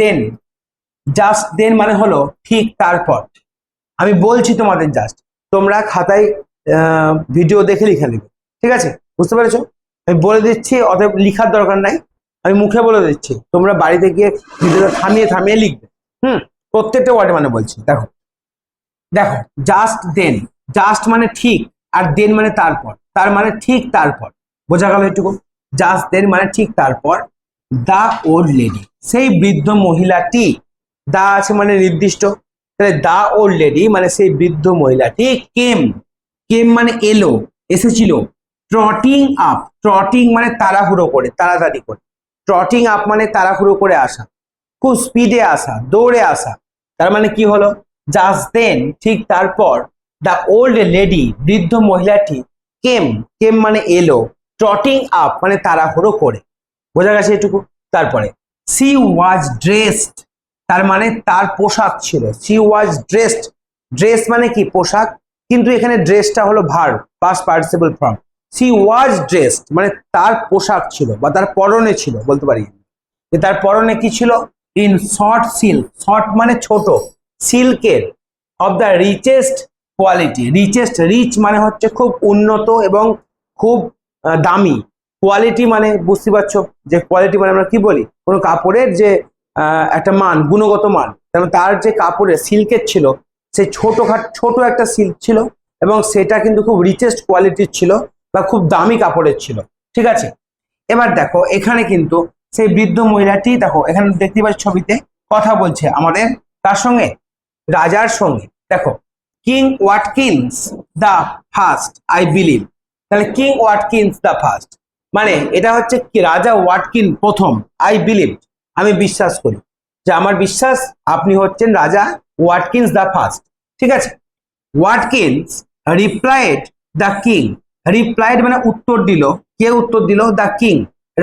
দেন just দেন মানে হলো ঠিক তারপর। আমি বলছি তোমাদের জাস্ট তোমরা খাতায় ভিডিও দেখে লিখে নেবে, ঠিক আছে? বুঝতে পেরেছ? আমি বলে দিচ্ছি, অতএব লিখার দরকার নাই। আমি মুখে বলে দিচ্ছি, তোমরা বাড়িতে গিয়ে ভিডিওটা থামিয়ে থামিয়ে লিখবে। হুম? প্রত্যেকটা ওয়ার্ড মানে বলছি, দেখো। দেখো জাস্ট দেন জাস্ট মানে ঠিক, আর দেন মানে তারপর, তার মানে ঠিক তারপর। বোঝা গেল এটুকু জাস্ট দেন মানে ঠিক তারপর। The old lady. সেই বৃদ্ধ মহিলাটি, দা আছে মানে নির্দিষ্ট। তাহলে দা ওল্ড লেডি মানে সেই বৃদ্ধ মহিলাটি কেম। কেম মানে এলো, এসেছিল। ট্রটিং আপ, ট্রটিং মানে তাড়াহুড়ো করে, তাড়াতাড়ি করে। ট্রটিং আপ মানে তাড়াহুড়ো করে আসা, খুব স্পিডে আসা, দৌড়ে আসা। তার মানে কি হলো? জাস্ট দেন ঠিক তারপর দ্য ওল্ড লেডি বৃদ্ধ মহিলাটি, কেম। কেম মানে এলো, ট্রটিং আপ মানে তাড়াহুড়ো করে। বোঝা গেছে এটুকু? তারপরে সি ওয়াজ ড্রেসড তার মানে তার পোশাক ছিল। সি ওয়াজ ড্রেসড ড্রেস মানে কি? পোশাক। কিন্তু এখানে ড্রেসটা হলো verb past participle form she was dressed মানে তার পোশাক ছিল বা তার পরনে ছিল, বলতে পারি। যে তার পরনে কি ছিল? ইন শর্ট সিল্ক শর্ট মানে ছোট। সিল্কের of the richest quality richest rich মানে হচ্ছে খুব উন্নত এবং খুব দামি। কোয়ালিটি মানে বুঝতে পারছ? যে কোয়ালিটি মানে আমরা কি বলি? কোনো কাপড়ের যে একটা মান, গুণগত মান। তার যে কাপড়ের সিল্কের ছিল সেই ছোটখাট, ছোট একটা সিল্ক ছিল এবং সেটা কিন্তু খুব রিচেস্ট কোয়ালিটির ছিল বা খুব দামি কাপড়ের ছিল। ঠিক আছে? এবার দেখো, এখানে কিন্তু সেই বৃদ্ধ মহিলাটি দেখো, এখানে দেখতে পাচ্ছি ছবিতে কথা বলছে আমাদের। তার সঙ্গে রাজার সঙ্গে। দেখো king Watkins the first I believe তাহলে কিং ওয়াটকিন্স দ্য ফার্স্ট মানে এটা হচ্ছে কি রাজা ওয়াটকিন প্রথম আই বিলিভ আমি বিশ্বাস করি। যে আমার বিশ্বাস, আপনি হচ্ছেন রাজা ওয়াটকিন্স দ্য ফার্স্ট, ঠিক আছে? Watkins replied the king, replied মানে উত্তর দিল। কে উত্তর দিল? দ্য কিং,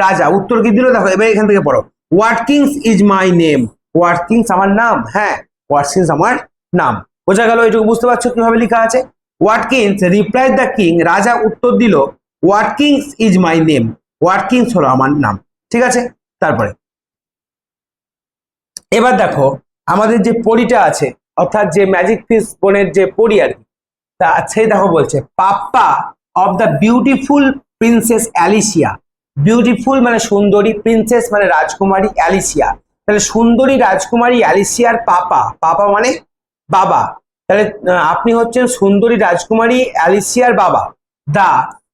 রাজা। উত্তর কি দিল? দেখো, এবার এখান থেকে পড়ো। ওয়াটকিংস ইজ মাই নেম। ওয়াটকিংস আমার নাম হ্যাঁ ওয়াটকিংস আমার নাম। বোঝা গেল এটুকু বুঝতে পারছ কীভাবে লেখা আছে? ওয়াটকিংস রিপ্লাইড দ্য কিং, রাজা উত্তর দিল। Watkins is my name Watkins হলো আমার নাম। ঠিক আছে? তারপরে। এবার দেখো, আমাদের যে পরিটা আছে, অর্থাৎ যে ম্যাজিক ফিস বোনের যে পরি আর কি, তা সেই দেখো বলছে, papa of the beautiful princess Alicia beautiful মানে সুন্দরী প্রিন্সেস মানে রাজকুমারী অ্যালিসিয়া তাহলে সুন্দরী, রাজকুমারী অ্যালিসিয়ার পাপা। পাপা মানে বাবা। তাহলে আপনি হচ্ছেন সুন্দরী, রাজকুমারী অ্যালিসিয়ার বাবা। দা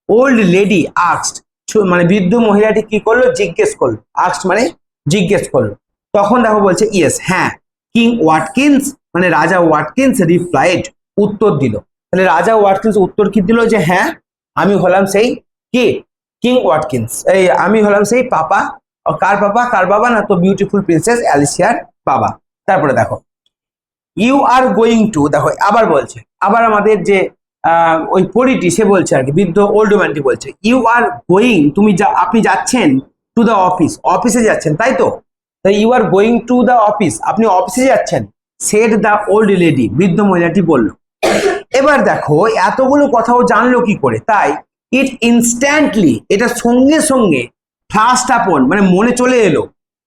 ওল্ড লেডি আক্সড মানে বৃদ্ধ মহিলাটি কি করল? জিজ্ঞেস করল। আক্সড মানে জিজ্ঞেস করল। তখন দেখো বলছে ইয়েস হ্যাঁ। কিং ওয়াটকিন্স মানে রাজা ওয়াটকিন্স রিপ্লাইড উত্তর দিল। তাহলে রাজা ওয়াটকিন্স উত্তর কি দিল? যে হ্যাঁ আমি হলাম সেই কি? কিং ওয়াটকিন্স এই, আমি হলাম সেই পাপা। কার পাপা? কার বাবা? না তো বিউটিফুল প্রিন্সেস অ্যালিসিয়ার বাবা। তারপরে দেখো ইউ আর গোয়িং টু দেখো, আবার বলছে, আবার আমাদের যে ওই পরিটি সে বলছে আর কি, বৃদ্ধ ওল্ড ম্যানটি বলছে ইউ আর গোয়িং তুমি যা, আপনি যাচ্ছেন টু দ্য অফিস অফিসে যাচ্ছেন, তাই তো? তাই you are going to the office আপনি অফিসে যাচ্ছেন সেট দ্য ওল্ড লেডি বৃদ্ধ মহিলাটি বলল। এবার দেখো, এতগুলো কথাও জানলো কি করে? তাই ইট ইনস্ট্যান্টলি এটা সঙ্গে সঙ্গে ফার্স্ট আপন মানে মনে চলে এলো।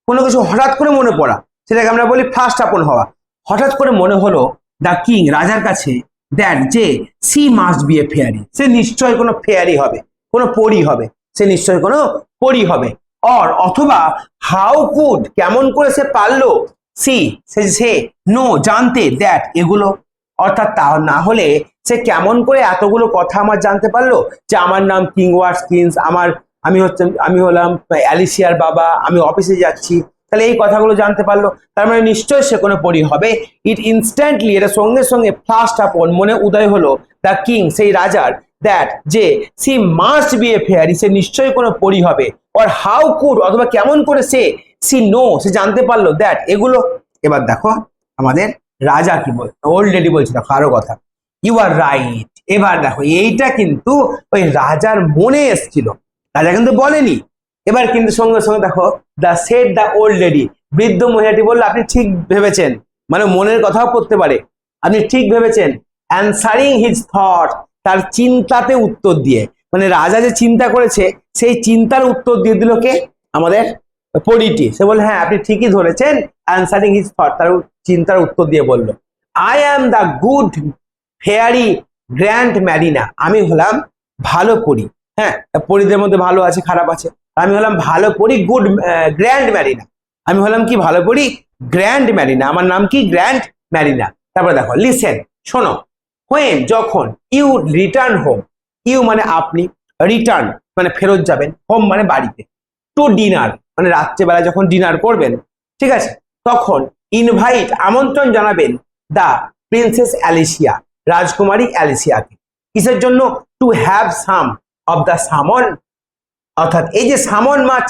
কোনো কিছু হঠাৎ করে মনে পড়া, সেটাকে আমরা বলি ফার্স্ট আপন হওয়া। হঠাৎ করে মনে হলো দ্য কিং রাজার কাছে দ্যাট যে she must be a fairy সে নিশ্চয় কোনো ফেয়ারি হবে, কোনো পরি হবে, সে নিশ্চয় কোনো পরি হবে। অর অথবা হাউ কুড কেমন করে সে পারল, সি, সে সে নো জানতে দ্যাট এগুলো। অর্থাৎ তা না হলে সে কেমন করে এতগুলো কথা আমার জানতে পারল যে আমার নাম কিং ওয়ার্স কিংস আমার, আমি হচ্ছে আমি হলাম অ্যালিসিয়ার বাবা, আমি অফিসে যাচ্ছি তাহলে এই কথাগুলো জানতে পারল। তার মানে নিশ্চয়ই সে কোনো পরি হবে। ইট ইনস্ট্যান্টলি এটা সঙ্গে সঙ্গে ফার্স্ট আপন মনে উদয় হলো দ্য কিং সেই রাজার দ্যাট যে she must be a fairy সে নিশ্চয়ই কোনো পরি হবে। অর হাউ কুড অথবা কেমন করে সে সি নো সে জানতে পারল দ্যাট এগুলো, এবার দেখো আমাদের রাজা কি বল ওল্ড লেডি বলছে, দেখো আরও কথা। ইউ আর রাইট এবার দেখো, এইটা কিন্তু ওই রাজার মনে এসছিল। রাজা কিন্তু বলেনি। এবার কিন্তু সঙ্গে সঙ্গে দেখো the set the old lady বৃদ্ধ মহিলাটি বলল, আপনি ঠিক ভেবেছেন? মানে মনের কথাও পড়তে পারে। আপনি ঠিক ভেবেছেন? অ্যান্সারিং হিজ থট তার চিন্তাতে উত্তর দিয়ে। মানে রাজা যে চিন্তা করেছে, সেই চিন্তার উত্তর দিয়ে দিল কে? আমাদের পরিটি। সে বলে হ্যাঁ আপনি ঠিকই ধরেছেন। অ্যান্সারিং হিজ থট তার চিন্তার উত্তর দিয়ে বলল I am the good fairy grand Marina আমি হলাম ভালো পরি। হ্যাঁ পরিদের মধ্যে ভালো আছে, খারাপ আছে। আমি হলাম ভালো করি গুড গ্র্যান্ড ম্যারিনা আমি হলাম কি ভালো করি গ্র্যান্ড ম্যারিনা আমার নাম কি? গ্র্যান্ড ম্যারিনা তারপরে দেখো লিসেন শোনো। হোয়েন যখন ইউ রিটার্ন হোম ইউ মানে আপনি রিটার্ন মানে ফেরত যাবেন হোম মানে বাড়িতে। টু ডিনার মানে রাত্রেবেলা যখন ডিনার করবেন, ঠিক আছে? তখন ইনভাইট আমন্ত্রণ জানাবেন দা প্রিন্সেস অ্যালিসিয়া রাজকুমারী অ্যালিসিয়াকে কিসের জন্য? To have some of the salmon অর্থাৎ এই যে সামন মাছ,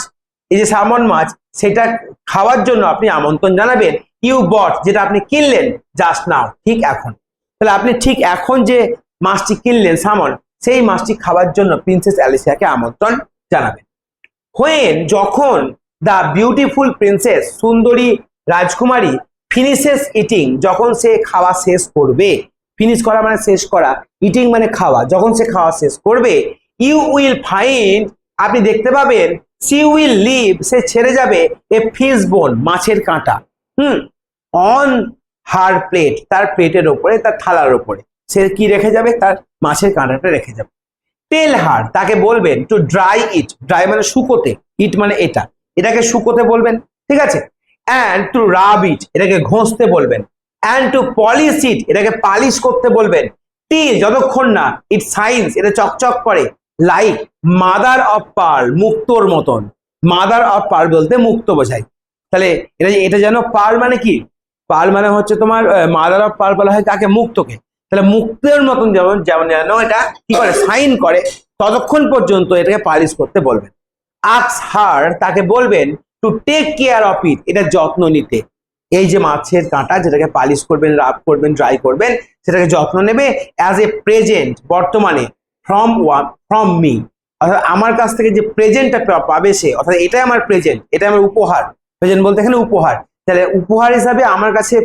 এই যে সামন মাছ, সেটা খাওয়ার জন্য আপনি আমন্ত্রণ জানাবেন। ইউ বট যেটা আপনি কিনলেন জাস্ট নাও ঠিক এখন। তাহলে আপনি ঠিক এখন যে মাছটি কিনলেন, সামন, সেই মাছটি খাওয়ার জন্য প্রিন্সেস অ্যালিসিয়াকে আমন্ত্রণ জানাবেন। হোয়েন যখন দ্য বিউটিফুল প্রিন্সেস সুন্দরী রাজকুমারী ফিনিশেস ইটিং যখন সে খাওয়া শেষ করবে ফিনিশ করা মানে শেষ করা ইটিং মানে খাওয়া, যখন সে খাওয়া শেষ করবে ইউ উইল ফাইন্ড আপনি দেখতে পাবেন সি উইল লিভ সে ছেড়ে যাবে এ ফিস বোন মাছের কাঁটা, হুম অন হার প্লেট তার প্লেটের ওপরে, তার থালার ওপরে। সে কি রেখে যাবে? তার মাছের কাঁটাটা রেখে যাবে। টেল হার তাকে বলবেন টু ড্রাই ইট ড্রাই মানে শুকোতে ইট মানে এটা। এটাকে শুকোতে বলবেন, ঠিক আছে? অ্যান্ড টু রাব ইট এটাকে ঘষতে বলবেন। অ্যান্ড টু পলিশ ইট এটাকে পালিশ করতে বলবেন। টিল যতক্ষণ না ইট সাইন্স এটা চকচক করে। লাইক মাদার অফ পার্ল মুক্তোর মতন। মাদার অফ পার্ল বলতে মুক্ত বোঝায়। তাহলে এটা এটা যেন পার্ল মানে কি? পার্ল মানে হচ্ছে তোমার মাদার অফ পার্ল বলা হয় কাকে? মুক্তকে। তাহলে মুক্তের মতন যেমন যেমন যেন এটা কি করে? সাইন করে। ততক্ষণ পর্যন্ত এটাকে পালিশ করতে বলবেন। আক্স হার তাকে বলবেন to take care of it এটা যত্ন নিতে। এই যে মাছের কাঁটা, যেটাকে পালিশ করবেন, রাব করবেন ড্রাই করবেন, সেটাকে যত্ন নেবে অ্যাজ এ প্রেজেন্ট বর্তমানে। ফ্রম ওয়ান ফ্রম মি অর্থাৎ আমার কাছ থেকে যে প্রেজেন্টটা পাবে সে, অর্থাৎ এটাই আমার প্রেজেন্ট এটা আমার উপহার। প্রেজেন্ট বলতে এখানে উপহার। তাহলে উপহার হিসাবে আমার কাছে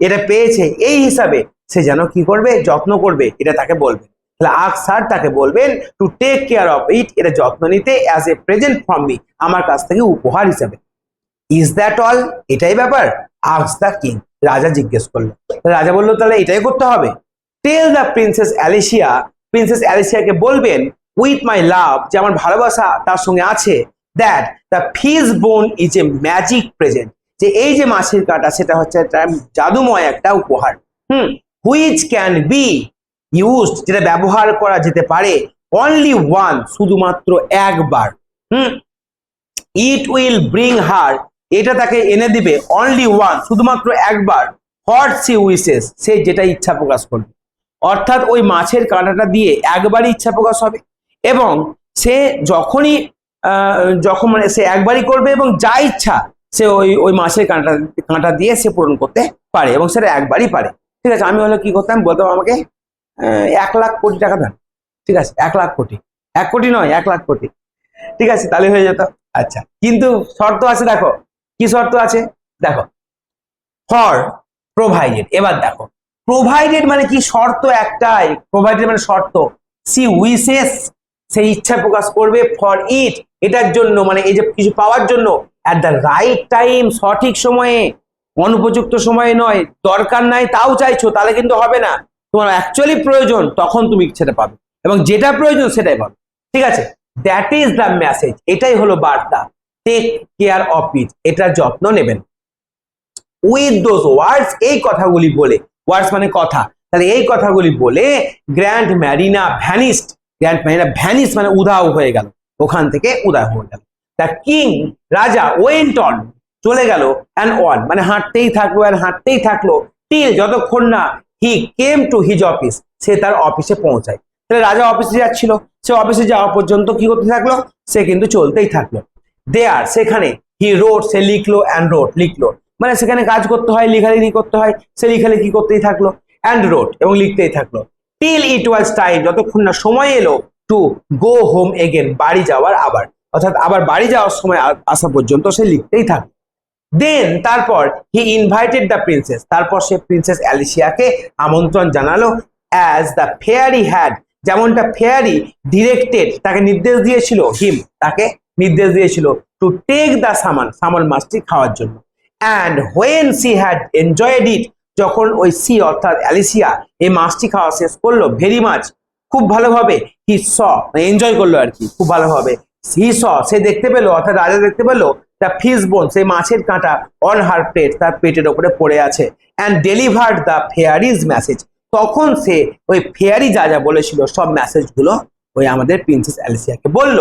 এটা পেয়েছে, এই হিসাবে সে যেন কি করবে? যত্ন করবে, এটা তাকে বলবে। তাহলে আক স্যার তাকে বলবেন to take care of it এটা যত্ন নিতে as a present from me আমার কাছ থেকে উপহার হিসাবে। ইজ দ্যাট অল এটাই ব্যাপার। Asks the king? রাজা জিজ্ঞেস করল। রাজা বলল, তাহলে এটাই করতে হবে? Tell the princess Alicia princess অ্যালিসিয়াকে বলবেন উইথ মাই লাভ যে আমার ভালোবাসা তার সঙ্গে আছে that the fish bone is a magic present যে এই যে মাছের কাটা, সেটা হচ্ছে একটা জাদুময় একটা উপহার। Hmm which can be used যেটা ব্যবহার করা যেতে পারে অনলি ওয়ান শুধুমাত্র একবার। হুম ইট উইল ব্রিং হার এটা তাকে এনে দিবে অনলি ওয়ান শুধুমাত্র একবার হোয়াট সি উইসেস সে যেটা ইচ্ছা প্রকাশ করবে। অর্থাৎ ওই মাছের কাঁটাটা দিয়ে একবারই ইচ্ছা প্রকাশ হবে এবং সে যখনই যখন মানে সে একবারই করবে এবং যা ইচ্ছা সে ওই ওই মাছের কাঁটা কাঁটা দিয়ে সে পূরণ করতে পারে এবং সেটা একবারই পারে। ঠিক আছে, আমি হলো কি করতাম? বলতাম আমাকে এক লাখ কোটি টাকা দেন ঠিক আছে, এক লাখ কোটি। এক কোটি নয়, এক লাখ কোটি। ঠিক আছে, তাহলে হয়ে যেত। আচ্ছা কিন্তু শর্ত আছে দেখো। কি শর্ত আছে? দেখো ফর প্রোভাইডেড এবার দেখো প্রোভাইডেড মানে কি শর্ত একটাই। প্রোভাইডেড মানে শর্ত। সি উইসেস সেই ইচ্ছা প্রকাশ করবে ফর ইট এটার জন্য মানে এই যে কিছু পাওয়ার জন্য অ্যাট দ্য রাইট টাইম সঠিক সময়ে, অনুপযুক্ত সময়ে নয়, দরকার নাই, তাও চাইছো, তাহলে কিন্তু হবে না। তোমার অ্যাকচুয়ালি প্রয়োজন, তখন তুমি সেটা পাবে। এবং যেটা প্রয়োজন, সেটাই পাবে। ঠিক আছে? দ্যাট ইজ দ্য মেসেজ এটাই হলো বার্তা। টেক কেয়ার অফ ইট এটার যত্ন নেবেন। উইথ দোজ ওয়ার্ডস এই কথাগুলি বলে ওয়ার্ডস মানে কথা। তাহলে এই কথাগুলি বলে grand Marina vanished grand Marina vanish মানে উধাও হয়ে গেল। ওখান থেকে উদয় হয়ে গেল। দ্য কিং রাজা ওয়েন্ট অন চলে গেল অ্যান্ড অন মানে হাঁটতেই থাকল আর হাঁটতেই থাকল টিল যতক্ষণ না he came to his office সে তার অফিসে পৌঁছায়। তাহলে রাজা অফিসে যাচ্ছিল। সে অফিসে যাওয়া পর্যন্ত কি করতে থাকল? সে কিন্তু চলতেই থাকল। দেয়ার সেখানে হি রোড সে লিখলো অ্যান্ড রোড লিখলো। মানে সেখানে কাজ করতে হয়, লেখালেখি করতে হয়, সে লেখালেখি করতেই থাকল অ্যান্ড রোড এবং লিখতেই থাকল। টিল ইট ওয়াজ টাইম যতক্ষণ না সময় এলো টু গো হোম এগেন বাড়ি যাওয়ার আবার, অর্থাৎ আবার বাড়ি যাওয়ার সময় আসা পর্যন্ত সে লিখতেই থাকল। দেন তারপর হি ইনভাইটেড দ্য প্রিন্সেস তারপর সে প্রিন্সেস অ্যালিসিয়াকে আমন্ত্রণ জানালো অ্যাজ দ্য ফেয়ারি হ্যাড যেমনটা ফেয়ারি ডিরেক্টেড তাকে নির্দেশ দিয়েছিল হিম তাকে নির্দেশ দিয়েছিল টু টেক দ্য সামান সামান মাছটি খাওয়ার জন্য। And when she had enjoyed it যখন ওই সি অর্থাৎ অ্যালিসিয়া এই মাছটি খাওয়া শেষ করল ভেরি মাছ খুব ভালোভাবে হি স এনজয় করল আর কি, খুব ভালোভাবে। হি স সে দেখতে পেল, অর্থাৎ রাজা দেখতে পেল দ্য ফিস বোন সেই মাছের কাঁটা অন হার প্লেট তার পেটের ওপরে পড়ে আছে and delivered the fairy's message তখন সে ওই ফেয়ারি যা যা বলেছিল, সব মেসেজগুলো ওই আমাদের প্রিন্সেস অ্যালিসিয়াকে বলল।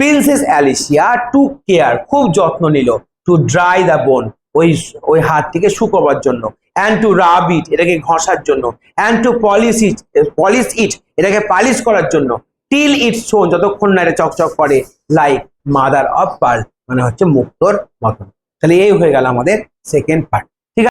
প্রিন্সেস অ্যালিসিয়া টু কেয়ার খুব যত্ন নিল টু ড্রাই দ্য বোন ওই ওই হাতটিকে শুকোবার জন্য। অ্যান্ড টু রাব ইট এটাকে ঘষার জন্য। And to polish it polish it এটাকে পালিশ করার জন্য। টিল ইট শোন যতক্ষণ না এটা চকচক করে। লাইক মাদার অফ পার্ল মানে হচ্ছে মুক্তর মতন। তাহলে এই হয়ে গেল আমাদের সেকেন্ড পার্ট